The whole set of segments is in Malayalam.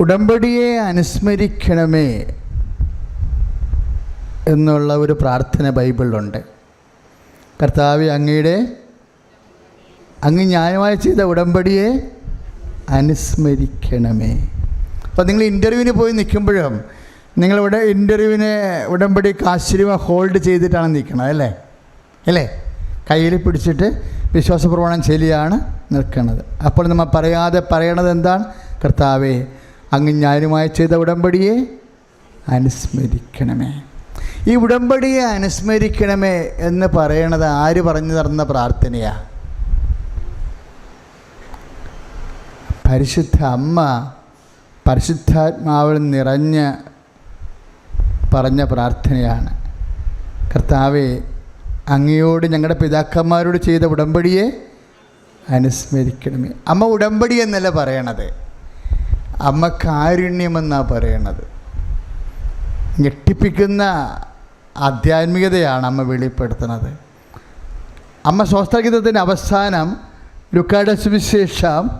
ഉടമ്പടിയെ അനുസ്മരിക്കണമേ എന്നുള്ള ഒരു പ്രാർത്ഥന ബൈബിളിലുണ്ട്. കർത്താവ് അങ്ങയുടെ അങ്ങ് ന്യായമായി ചെയ്ത ഉടമ്പടിയെ അനുസ്മരിക്കണമേ. അപ്പോൾ നിങ്ങൾ ഇന്റർവ്യൂവിന് പോയി നിൽക്കുമ്പോഴും നിങ്ങളിവിടെ ഇന്റർവ്യൂവിന് ഉടമ്പടി കാശുരൂപ ഹോൾഡ് ചെയ്തിട്ടാണ് നിൽക്കണം അല്ലേ? അല്ലേ? കയ്യിൽ പിടിച്ചിട്ട് വിശ്വാസപ്രമാണം ചെല്ലിയാണ് നിൽക്കുന്നത് അപ്പോൾ നമ്മൾ പറയാതെ പറയണത് എന്താണ്? കർത്താവേ അങ്ങ് ഞാനുമായി ചെയ്ത ഉടമ്പടിയെ അനുസ്മരിക്കണമേ. ഈ ഉടമ്പടിയെ അനുസ്മരിക്കണമേ എന്ന് പറയണത് ആര് പറഞ്ഞു തരുന്ന പ്രാർത്ഥനയാ? പരിശുദ്ധ അമ്മ പരിശുദ്ധാത്മാവിൽ നിറഞ്ഞ് പറഞ്ഞ പ്രാർത്ഥനയാണ്. കർത്താവെ അങ്ങയോട് ഞങ്ങളുടെ പിതാക്കന്മാരോട് ചെയ്ത ഉടമ്പടിയെ അനുസ്മരിക്കണമേ. അമ്മ ഉടമ്പടി എന്നല്ല പറയണത്. അമ്മ കാരുണ്യമെന്നാണ് പറയണത്? ഞെട്ടിപ്പിക്കുന്ന ആധ്യാത്മികതയാണ് അമ്മ വെളിപ്പെടുത്തുന്നത്. അമ്മ സ്വസ്ഥഗീതത്തിന്റെ അവസാനം ലുക്കാട സുവിശേഷം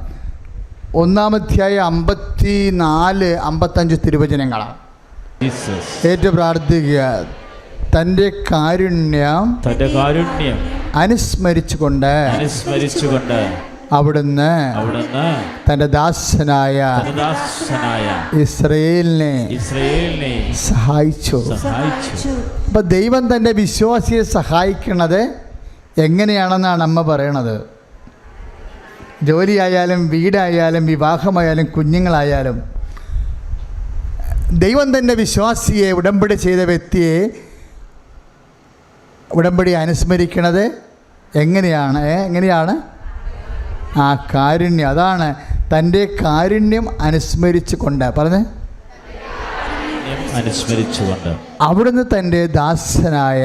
ഒന്നാമധ്യായ അമ്പത്തി നാല് അമ്പത്തഞ്ച് തിരുവചനങ്ങളാണ്. ഏറ്റവും ഏറ്റു പ്രാർത്ഥിക്കുക തന്റെ കാരുണ്യം തന്റെ കാരുണ്യം അനുസ്മരിച്ചുകൊണ്ട് അനുസ്മരിച്ചുകൊണ്ട് അവിടുന്ന് അവിടുന്ന് തന്റെ ദാസനായ തന്റെ ദാസനായ ഇസ്രയേലിനെ ഇസ്രയേലിനെ സഹായിച്ചു. സഹായിച്ചു. അപ്പം ദൈവം തന്റെ വിശ്വാസിയെ സഹായിക്കുന്നത് എങ്ങനെയാണെന്നാണ് അമ്മ പറയണത്. ജോലിയായാലും വീടായാലും വിവാഹമായാലും കുഞ്ഞുങ്ങളായാലും ദൈവം തന്റെ വിശ്വാസിയെ ഉടമ്പടി ചെയ്ത വ്യക്തിയെ ഉടമ്പടി അനുസ്മരിക്കണത് എങ്ങനെയാണ്? എങ്ങനെയാണ്? ആ കാരുണ്യം. അതാണ് തന്റെ കാരുണ്യം അനുസ്മരിച്ചു കൊണ്ട് പറഞ്ഞേ അനുസ്മരിച്ചുകൊണ്ട്. അവിടുന്ന് തന്റെ ദാസനായ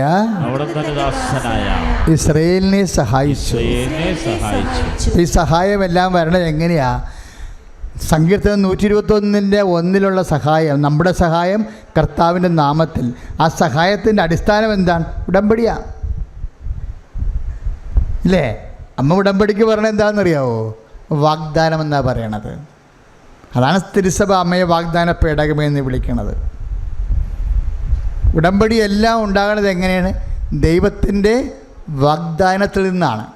ദാസനായ ഇസ്രയേലിനെ സഹായിച്ചു. ഈ ഈ സഹായമെല്ലാം വരണത് എങ്ങനെയാ? സങ്കീർത്തനം നൂറ്റി ഇരുപത്തൊന്നിന്റെ ഒന്നിലുള്ള സഹായം നമ്മുടെ സഹായം കർത്താവിന്റെ നാമത്തിൽ. ആ സഹായത്തിന്റെ അടിസ്ഥാനം എന്താണ്? ഉടമ്പടിയാ. ഇല്ലേ? അമ്മ ഉടമ്പടിക്ക് പറഞ്ഞത് എന്താണെന്നറിയാവോ? വാഗ്ദാനം എന്നാ പറയണത്. അതാണ് തിരുസഭ അമ്മയെ വാഗ്ദാന പേടകമെന്ന് വിളിക്കണത്. ഉടമ്പടി എല്ലാം ഉണ്ടാകുന്നത് എങ്ങനെയാണ്? ദൈവത്തിന്റെ വാഗ്ദാനത്തിൽ നിന്നാണ്.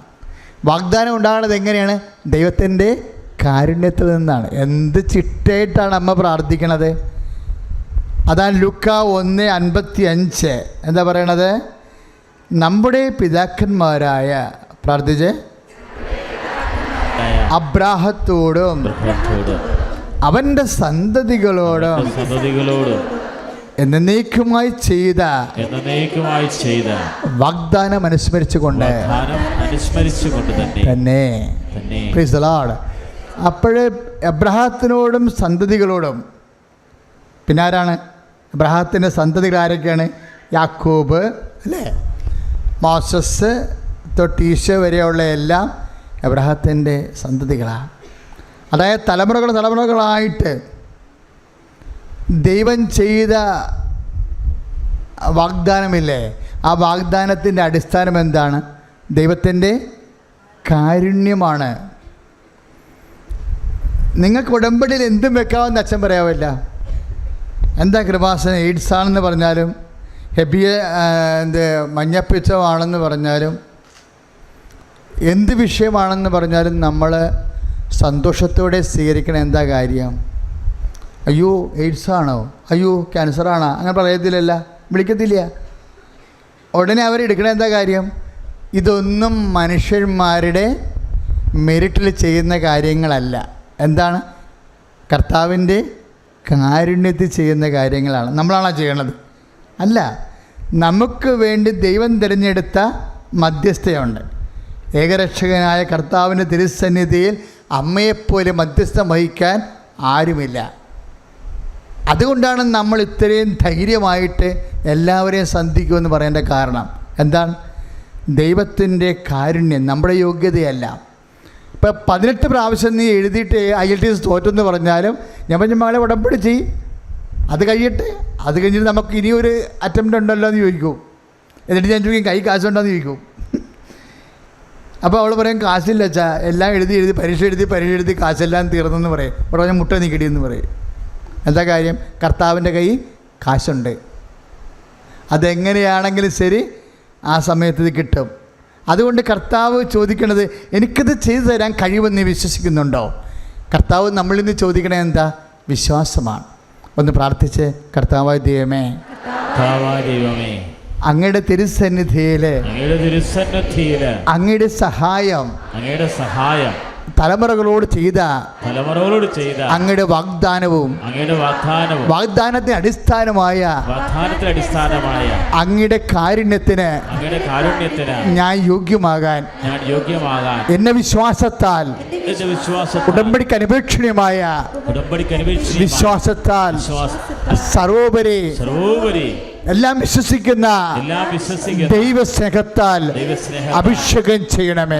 വാഗ്ദാനം ഉണ്ടാകുന്നത് എങ്ങനെയാണ്? ദൈവത്തിന്റെ കാരുണ്യത്തിൽ നിന്നാണ്. എന്ത് ചിട്ടയായിട്ടാണ് അമ്മ പ്രാർത്ഥിക്കണത്? അതാണ് ലുക്ക ഒന്ന് അൻപത്തി അഞ്ച് എന്താ പറയണത്? നമ്മുടെ പിതാക്കന്മാരായ പ്രാർത്ഥിച്ച്. അബ്രാഹത്തോടും അവന്റെ സന്തതികളോടും സന്തതികളോടും എന്നേക്കുമായി ചെയ്ത എന്നേക്കുമായി ചെയ്ത വാഗ്ദാനം അനുസ്മരിച്ചുകൊണ്ട് തന്നെ തന്നെ. അപ്പോഴേ എബ്രഹാത്തിനോടും സന്തതികളോടും പിന്നെ ആരാണ്? എബ്രഹാത്തിന്റെ സന്തതികൾ ആരൊക്കെയാണ്? യാക്കോബ് അല്ലേ? മോസസ് തൊട്ട് ഈശോ വരെയുള്ള എല്ലാം എബ്രഹാത്തിന്റെ സന്തതികളാണ് അതായത് തലമുറകൾ തലമുറകളായിട്ട് ദൈവം ചെയ്ത വാഗ്ദാനമില്ലേ? ആ വാഗ്ദാനത്തിന്റെ അടിസ്ഥാനം എന്താണ്? ദൈവത്തിന്റെ കാരുണ്യമാണ്. നിങ്ങൾക്ക് ഉടമ്പടിയിൽ എന്തും വെക്കാമെന്ന് അച്ഛൻ പറയാവില്ല എന്താ കൃപാസന? എയ്ഡ്സ് ആണെന്ന് പറഞ്ഞാലും ഹെബിയ എന്ത് മഞ്ഞപ്പിച്ചമാണെന്ന് പറഞ്ഞാലും എന്ത് വിഷയമാണെന്ന് പറഞ്ഞാലും നമ്മൾ സന്തോഷത്തോടെ സ്വീകരിക്കണം എന്താ കാര്യം? അയ്യോ എയ്ഡ്സ് ആണോ? അയ്യോ ക്യാൻസറാണോ അങ്ങനെ പറയത്തില്ലല്ല. വിളിക്കത്തില്ല. ഉടനെ അവരെടുക്കണ എന്താ കാര്യം? ഇതൊന്നും മനുഷ്യന്മാരുടെ മെറിറ്റിൽ ചെയ്യുന്ന കാര്യങ്ങളല്ല. എന്താണ്? കർത്താവിന്റെ കാരുണ്യത്തിൽ ചെയ്യുന്ന കാര്യങ്ങളാണ്. നമ്മളാണോ ചെയ്യണത്? അല്ല. നമുക്ക് വേണ്ടി ദൈവം തിരഞ്ഞെടുത്ത മധ്യസ്ഥയുണ്ട്. ഏകരക്ഷകനായ കർത്താവിന്റെ തിരുസന്നിധിയിൽ അമ്മയെപ്പോലെ മധ്യസ്ഥം വഹിക്കാൻ ആരുമില്ല. അതുകൊണ്ടാണ് നമ്മൾ ഇത്രയും ധൈര്യമായിട്ട് എല്ലാവരെയും സന്ധിക്കുമെന്ന് പറയേണ്ട കാരണം. എന്താണ്? ദൈവത്തിന്റെ കാരുണ്യം നമ്മുടെ യോഗ്യതയല്ല. ഇപ്പം പതിനെട്ട് പ്രാവശ്യം നീ എഴുതിയിട്ട് ഐ എൽ ടി എസ് തോറ്റെന്ന് പറഞ്ഞാലും ഞാൻ പറഞ്ഞ മകളെ ഉടമ്പടി ചെയ്യും. അത് കഴിയട്ടെ. അത് കഴിഞ്ഞിട്ട് നമുക്ക് ഇനിയൊരു അറ്റംപ്റ്റ് ഉണ്ടല്ലോ എന്ന് ചോദിക്കും. എന്നിട്ട് ഞാൻ ചോദിക്കും കൈ കാശുണ്ടോ? എന്ന് ചോദിക്കും. അപ്പോൾ അവൾ പറയും കാശില്ല അച്ഛാ. എല്ലാം എഴുതി എഴുതി പരീക്ഷ എഴുതി പരീക്ഷ എഴുതി കാശെല്ലാം തീർന്നെന്ന് പറയും. ഇവിടെ പറഞ്ഞാൽ മുട്ട നീക്കിടിയെന്ന് പറയും. എന്താ കാര്യം? കർത്താവിന്റെ കൈ കാശുണ്ട്. അതെങ്ങനെയാണെങ്കിലും ശരി ആ സമയത്ത് ഇത് കിട്ടും. അതുകൊണ്ട് കർത്താവ് ചോദിക്കണത് എനിക്കത് ചെയ്തു തരാൻ കഴിവെന്ന് വിശ്വസിക്കുന്നുണ്ടോ? കർത്താവ് നമ്മളിൽ നിന്ന് ചോദിക്കണേ എന്താ? വിശ്വാസമാണ്. ഒന്ന് പ്രാർത്ഥിച്ച് കർത്താവായ ദൈവമേ ദൈവമേ അങ്ങയുടെ തിരുസന്നിധിയിൽ അങ്ങയുടെ സഹായം അങ്ങയുടെ സഹായം തലമുറകളോട് ചെയ്ത തലമുറകളോട് ചെയ്ത അങ്ങയുടെ വാഗ്ദാനവും അങ്ങയുടെ വാഗ്ദാനവും വാഗ്ദാനത്തിന് അടിസ്ഥാനമായ വാഗ്ദാനത്തിന് അടിസ്ഥാനമായ അങ്ങയുടെ കാരുണ്യത്തിന് അങ്ങയുടെ കാരുണ്യത്തിന് ഞാൻ യോഗ്യമാകാൻ ഞാൻ യോഗ്യമാകാൻ എന്നെ വിശ്വാസത്താൽ ഉടമ്പടിക്ക് അനുപേക്ഷണീയമായ ഉടമ്പടിക്ക് അനുപേക്ഷ വിശ്വാസത്താൽ വിശ്വാസം സർവോപരി സർവോപരി എല്ലാം വിശ്വസിക്കുന്ന ദൈവസ്നേഹത്താൽ അഭിഷേകം ചെയ്യണമേ.